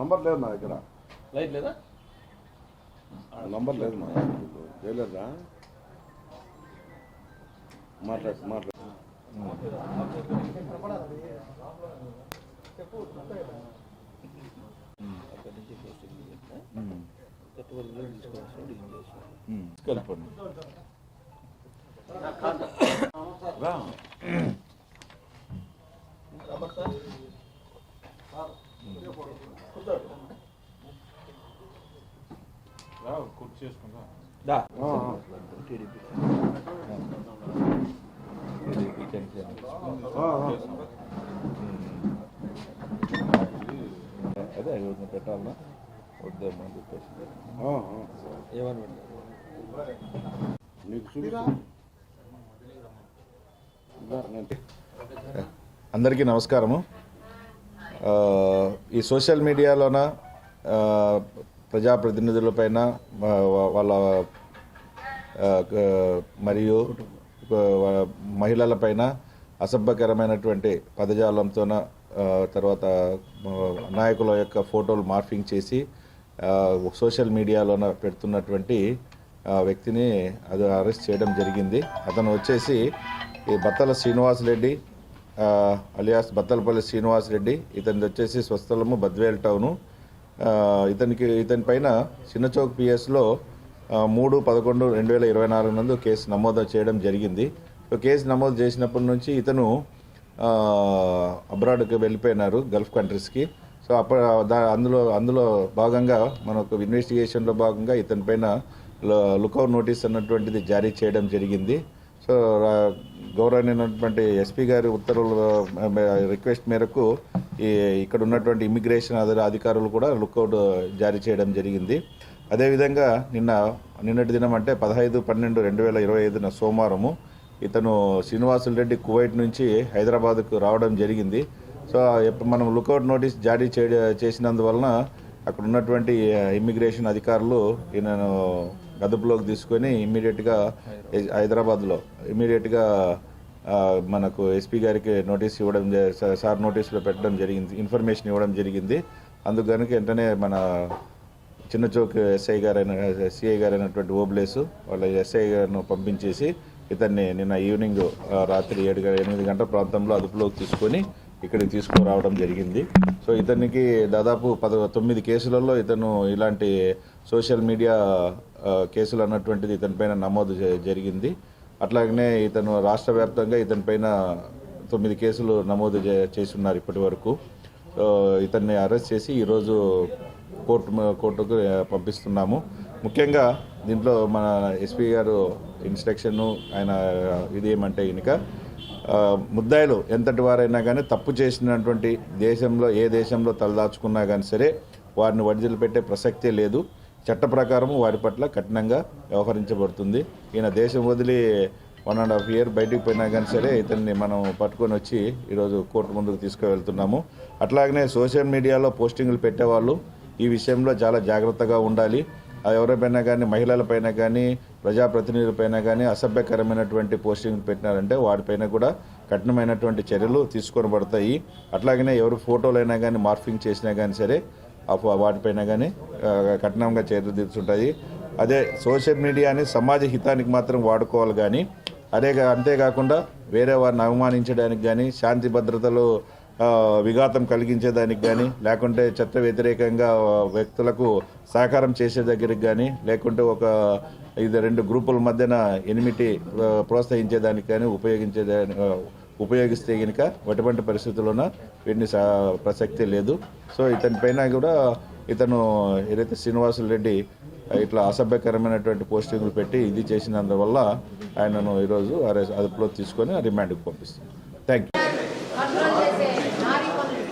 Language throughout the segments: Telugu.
నంబర్ లేదు నా దగ్గర లైట్ లేదా నంబర్ లేదు మా చేయలేదా మాట్లాడు మాట్లాడు అక్కడి దా టీడీపీ. అదే ఎవరిని పెట్టాలన్నా వద్దామా అని చెప్పేసి. ఏమని అందరికీ నమస్కారము ఆ, ఈ సోషల్ మీడియాలోన ఆ, ప్రజాప్రతినిధులపైన వాళ్ళ మరియు మహిళల మహిళలపైన అసభ్యకరమైనటువంటి పదజాలంతోన తర్వాత నాయకుల యొక్క ఫోటోలు మార్ఫింగ్ చేసి సోషల్ మీడియాలోన పెడుతున్నటువంటి వ్యక్తిని అది అరెస్ట్ చేయడం జరిగింది. అతను వచ్చేసి ఈ బత్తల శ్రీనివాస్ రెడ్డి అలియాస్ బత్తలపల్లి శ్రీనివాస్ రెడ్డి ఇతని వచ్చేసి స్వస్థలము బద్వేల్ టౌను. ఇతనికి ఇతని పైన చిన్నచౌక్ పిఎస్లో మూడు పదకొండు రెండు వేల ఇరవై నాలుగు నందు కేసు నమోదు చేయడం జరిగింది. సో కేసు నమోదు చేసినప్పటి నుంచి ఇతను అబ్రాడ్కి వెళ్ళిపోయినారు గల్ఫ్ కంట్రీస్కి. సో అప్పుడు దా అందులో అందులో భాగంగా మనకు ఇన్వెస్టిగేషన్లో భాగంగా ఇతని పైన లుకౌట్ నోటీస్ అన్నటువంటిది జారీ చేయడం జరిగింది. సో రా- గౌరవనీయమైనటువంటి ఎస్పీ గారి ఉత్తర్వుల రిక్వెస్ట్ మేరకు ఈ ఇక్కడ ఉన్నటువంటి ఇమిగ్రేషన్ అధికారులు అధికారులు కూడా లుక్అవుట్ జారీ చేయడం జరిగింది. అదేవిధంగా నిన్న నిన్నటి దినం అంటే పదహైదు పన్నెండు రెండు వేల ఇరవై ఐదున సోమవారము ఇతను శ్రీనివాసులు రెడ్డి కువైట్ నుంచి హైదరాబాద్కు రావడం జరిగింది. సో మనం లుకౌట్ నోటీస్ జారీ చే చేసినందువలన అక్కడ ఉన్నటువంటి ఇమ్మిగ్రేషన్ అధికారులు ఈయనను అదుపులోకి తీసుకొని ఇమ్మీడియట్గా హైదరాబాద్లో ఇమ్మీడియట్గా మనకు ఎస్పీ గారికి నోటీస్ ఇవ్వడం సార్ నోటీసులో పెట్టడం జరిగింది ఇన్ఫర్మేషన్ ఇవ్వడం జరిగింది. అందుకు కనుక వెంటనే మన చిన్న చౌక్ ఎస్ఐ గారైన సిఐ గారైనటువంటి ఓబ్లేసు వాళ్ళ ఎస్ఐ గారిను పంపించేసి ఇతన్ని నిన్న ఈవినింగ్ రాత్రి ఏడు ఎనిమిది గంటల ప్రాంతంలో అదుపులోకి తీసుకొని ఇక్కడికి తీసుకురావడం జరిగింది. సో ఇతనికి దాదాపు పద తొమ్మిది కేసులలో ఇతను ఇలాంటి సోషల్ మీడియా కేసులు అన్నటువంటిది ఇతని పైన నమోదు జరిగింది. అట్లాగనే ఇతను రాష్ట్ర వ్యాప్తంగా ఇతని పైన తొమ్మిది కేసులు నమోదు చే- ఇప్పటి వరకు. ఇతన్ని అరెస్ట్ చేసి ఈరోజు కోర్టు కోర్టుకు పంపిస్తున్నాము. ముఖ్యంగా దీంట్లో మన ఎస్పీ గారు ఇన్స్ట్రక్షన్ ఆయన ఇది ఏమంటే కనుక ముద్దాయిలు ఎంతటి వారైనా కానీ తప్పు చేసినటువంటి దేశంలో ఏ దేశంలో తలదాచుకున్నా కానీ సరే వారిని వడిదిలిపెట్టే ప్రసక్తే లేదు. చట్ట ప్రకారం వారి పట్ల కఠినంగా వ్యవహరించబడుతుంది. ఈయన దేశం వదిలి వన్ అండ్ హాఫ్ ఇయర్ బయటికి పోయినా కానీ సరే ఇతన్ని మనం పట్టుకొని వచ్చి ఈరోజు కోర్టు ముందుకు తీసుకువెళ్తున్నాము. అట్లాగనే సోషల్ మీడియాలో పోస్టింగ్లు పెట్టేవాళ్ళు ఈ విషయంలో చాలా జాగ్రత్తగా ఉండాలి. అది ఎవరిపైనా కానీ మహిళలపైన కానీ ప్రజాప్రతినిధులపైన కానీ అసభ్యకరమైనటువంటి పోస్టింగ్లు పెట్టినారంటే వాటిపైన కూడా కఠినమైనటువంటి చర్యలు తీసుకొని పడతాయి అట్లాగనే ఎవరు ఫోటోలైనా కానీ మార్ఫింగ్ చేసినా కానీ సరే వాటిపైన కానీ కఠినంగా చర్యలు తీర్చుంటాయి. అదే సోషల్ మీడియాని సమాజ హితానికి మాత్రం వాడుకోవాలి కానీ అదే అంతేకాకుండా వేరే వారిని అవమానించడానికి కానీ శాంతి భద్రతలు విఘాతం కలిగించేదానికి కానీ లేకుంటే చట్ట వ్యతిరేకంగా వ్యక్తులకు సహకారం చేసే దగ్గరికి కానీ లేకుంటే ఒక ఇది రెండు గ్రూపుల మధ్యన ఎనిమిటి ప్రోత్సహించేదానికి కానీ ఉపయోగించే ఉపయోగిస్తే కనుక ఎటువంటి పరిస్థితుల్లోన వీటిని సా ప్రసక్తి లేదు. సో ఇతని పైన కూడా ఇతను ఏదైతే శ్రీనివాసులు రెడ్డి ఇట్లా అసభ్యకరమైనటువంటి పోస్టింగ్లు పెట్టి ఇది చేసినందువల్ల ఆయనను ఈరోజు అరెస్ట్ అదుపులో తీసుకొని రిమాండ్కి పంపిస్తున్నాం థ్యాంక్ యూ. కంట్రోల్ చేసే నారీ పనులు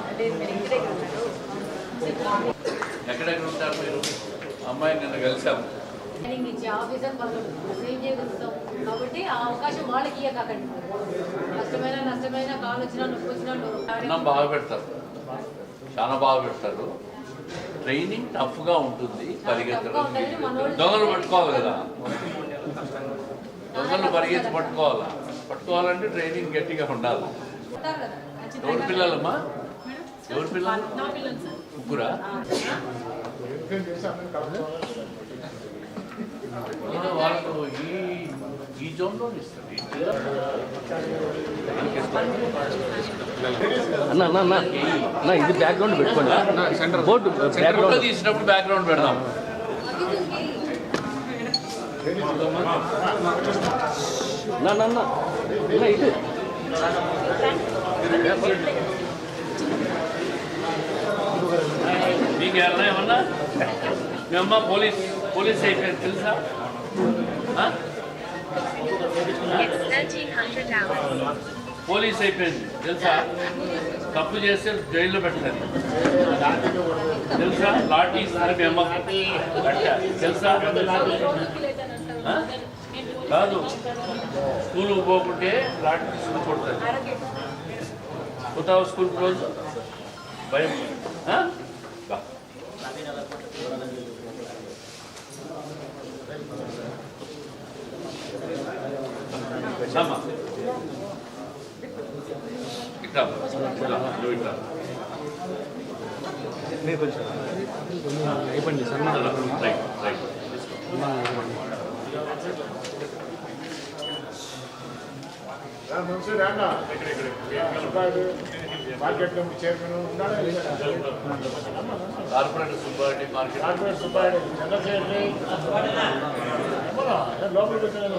అంటే మీరు? ఇంటి దగ్గర ఉన్నారు ఎక్కడెక్కడ ఉంటారు మీరు అమ్మాయి నిన్న కలిసాము కాబట్టి ఆ అవకాశం వాళ్ళకి ఇవ్వకండి కష్టమైన నష్టమైన కాలు వచ్చినా నొప్పి వచ్చినా అన్నం బాగా పెడతారు. చాలా బాగా పెడతారు. ట్రైనింగ్ టఫ్గా ఉంటుంది పరిగెత్తడం. దొంగలు పట్టుకోవాలి కదా. దొంగలు పరిగెత్తి పట్టుకోవాలా? పట్టుకోవాలంటే ట్రైనింగ్ గట్టిగా ఉండాలి. ఎవరి పిల్లలమ్మా? ఎవరి పిల్లలు? నా పిల్లలు సార్. ముగ్గురా? ఏదో వాళ్ళకు ఈ ఈ జోన్లో ఇస్తారు ఈ జిల్లా. అన్న అన్న అన్న అన్న ఇది బ్యాక్గ్రౌండ్ పెట్టుకోండి బోర్డు ఫోటో బ్యాక్గ్రౌండ్ తీసినప్పుడు బ్యాక్గ్రౌండ్ పెడదాం నా నా నా అన్న ఇది మీకు ఎవరన్నా ఏమన్నా మీ అమ్మ పోలీస్ పోలీస్ అయిపోయింది తెలుసా? ఆ? It's 1300 hours. పోలీస్ అయిపోయింది తెలుసా? తప్పు చేస్తే జైల్లో పెడతారు తెలుసా? లాఠీ ఇస్తారు మీ అమ్మ తెలుసా? కాదు. స్కూల్ పోకుంటే లాఠీ తీసుకుని కొడతారు. పోతావు స్కూల్ రోజు? భయం ఆ? బా. రామ్మా. ఇట్లా నువ్వు ఇట్లా. అయిపోయింది రైట్ రైట్ తీసుకో. మార్కెట్ కమిటీ చైర్మన్ ఉన్నాడా corporate Subbareddy market corporate Subbareddy Chandrasekhar లోపలికి వచ్చాను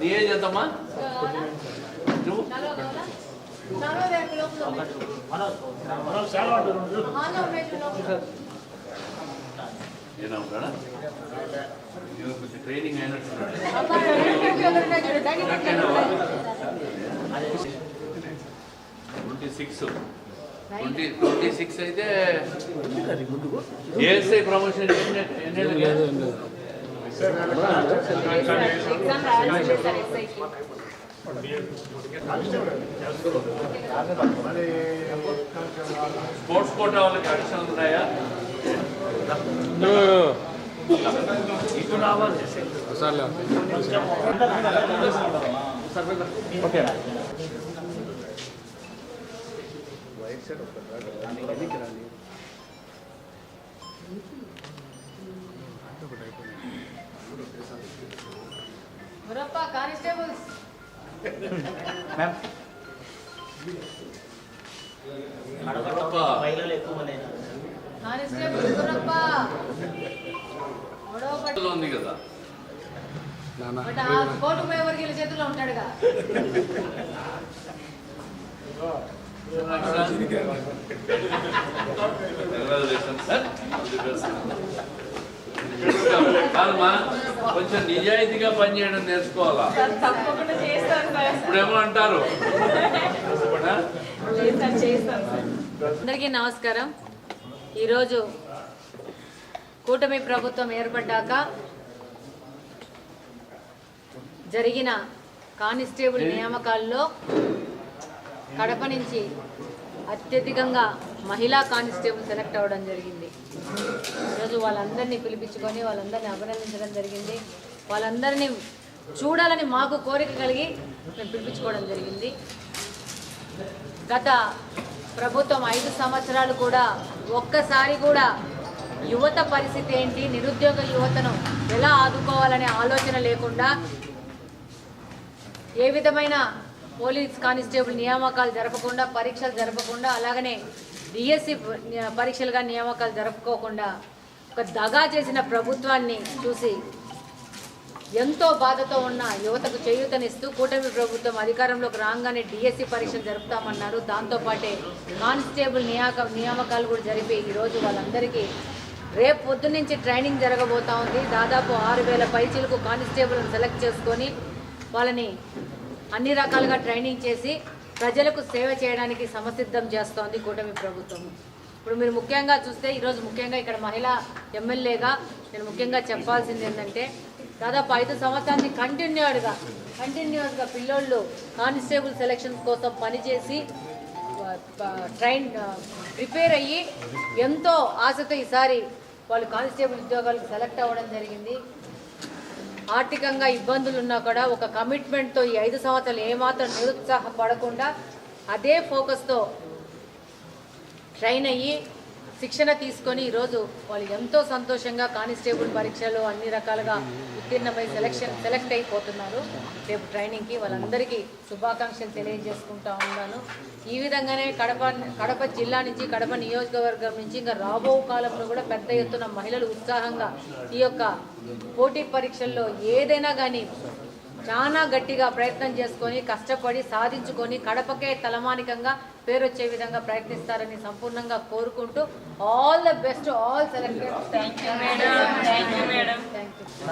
నీ ఏజ్ ఎంతమ్మా నువ్వు. ఏనా కొంచెం training అయినట్టున్నాడు twenty six. Twenty twenty six అయితే ఏఎస్ఐ ప్రమోషన్ స్పోర్ట్స్ కోటా వాళ్ళకి అడిషనల్ ఉన్నాయా? Okay Gurappa constables. Constables Gurappa గొడవ పడి ఉంది కదా. బట్ ఆ కోర్టు పోయే వరకు వీళ్ళ చేతుల్లో ఉంటాడుగా. Congratulations, కొంచెం నిజాయితీగా పనిచేయడం నేర్చుకోవాలా తప్పకుండా ఇప్పుడేమో అంటారు అందరికీ నమస్కారం. ఈరోజు కూటమి ప్రభుత్వం ఏర్పడ్డాక జరిగిన కానిస్టేబుల్ నియామకాల్లో కడప నుంచి అత్యధికంగా మహిళా కానిస్టేబుల్ సెలెక్ట్ అవ్వడం జరిగింది. ఈరోజు వాళ్ళందరినీ పిలిపించుకొని వాళ్ళందరినీ అభినందించడం జరిగింది. వాళ్ళందరినీ చూడాలని మాకు కోరిక కలిగి మేము పిలిపించుకోవడం జరిగింది. గత ప్రభుత్వం ఐదు సంవత్సరాలు కూడా ఒక్కసారి కూడా యువత పరిస్థితి ఏంటి నిరుద్యోగ యువతను ఎలా ఆదుకోవాలనే ఆలోచన లేకుండా ఏ విధమైన పోలీస్ కానిస్టేబుల్ నియామకాలు జరపకుండా పరీక్షలు జరపకుండా అలాగనే డిఎస్సి పరీక్షలుగా నియామకాలు జరుపుకోకుండా ఒక దగా చేసిన ప్రభుత్వాన్ని చూసి ఎంతో బాధతో ఉన్న యువతకు చేయూతనిస్తూ కూటమి ప్రభుత్వం అధికారంలోకి రాగానే డిఎస్సి పరీక్షలు జరుపుతామన్నారు. దాంతోపాటే కానిస్టేబుల్ నియాక నియామకాలు కూడా జరిపి ఈరోజు వాళ్ళందరికీ రేపు పొద్దు నుంచి ట్రైనింగ్ జరగబోతా ఉంది. దాదాపు ఆరు వేల పైచీలకు కానిస్టేబుల్ని సెలెక్ట్ చేసుకొని వాళ్ళని అన్ని రకాలుగా ట్రైనింగ్ చేసి ప్రజలకు సేవ చేయడానికి సమసిద్ధం చేస్తోంది కూటమి ప్రభుత్వం. ఇప్పుడు మీరు ముఖ్యంగా చూస్తే ఈరోజు ముఖ్యంగా ఇక్కడ మహిళా ఎమ్మెల్యేగా నేను ముఖ్యంగా చెప్పాల్సింది ఏంటంటే దాదాపు ఐదు సంవత్సరాన్ని కంటిన్యూడ్గా కంటిన్యూస్గా పిల్లోళ్ళు కానిస్టేబుల్ సెలక్షన్స్ కోసం పనిచేసి ట్రైన్ ప్రిపేర్ అయ్యి ఎంతో ఆశతో ఈసారి వాళ్ళు కానిస్టేబుల్ ఉద్యోగాలకు సెలెక్ట్ అవ్వడం జరిగింది. ఆర్థికంగా ఇబ్బందులు ఉన్నా కూడా ఒక కమిట్మెంట్తో ఈ ఐదు సంవత్సరాలు ఏమాత్రం నిరుత్సాహపడకుండా అదే ఫోకస్తో ట్రైన్ అయ్యి శిక్షణ తీసుకొని ఈరోజు వాళ్ళు ఎంతో సంతోషంగా కానిస్టేబుల్ పరీక్షలు అన్ని రకాలుగా ఉత్తీర్ణమై సెలక్షన్ సెలెక్ట్ అయిపోతున్నారు. రేపు ట్రైనింగ్కి వాళ్ళందరికీ శుభాకాంక్షలు తెలియజేసుకుంటా ఉన్నాను. ఈ విధంగానే కడప కడప జిల్లా నుంచి కడప నియోజకవర్గం నుంచి ఇంకా రాబో కాలంలో కూడా పెద్ద ఎత్తున మహిళలు ఉత్సాహంగా ఈ యొక్క పోటీ పరీక్షల్లో ఏదైనా కానీ చాలా గట్టిగా ప్రయత్నం చేసుకొని కష్టపడి సాధించుకొని కడపకే తలమానికంగా పేరు వచ్చే విధంగా ప్రయత్నిస్తారని సంపూర్ణంగా కోరుకుంటూ all the best all selected thank you madam thank you madam thank you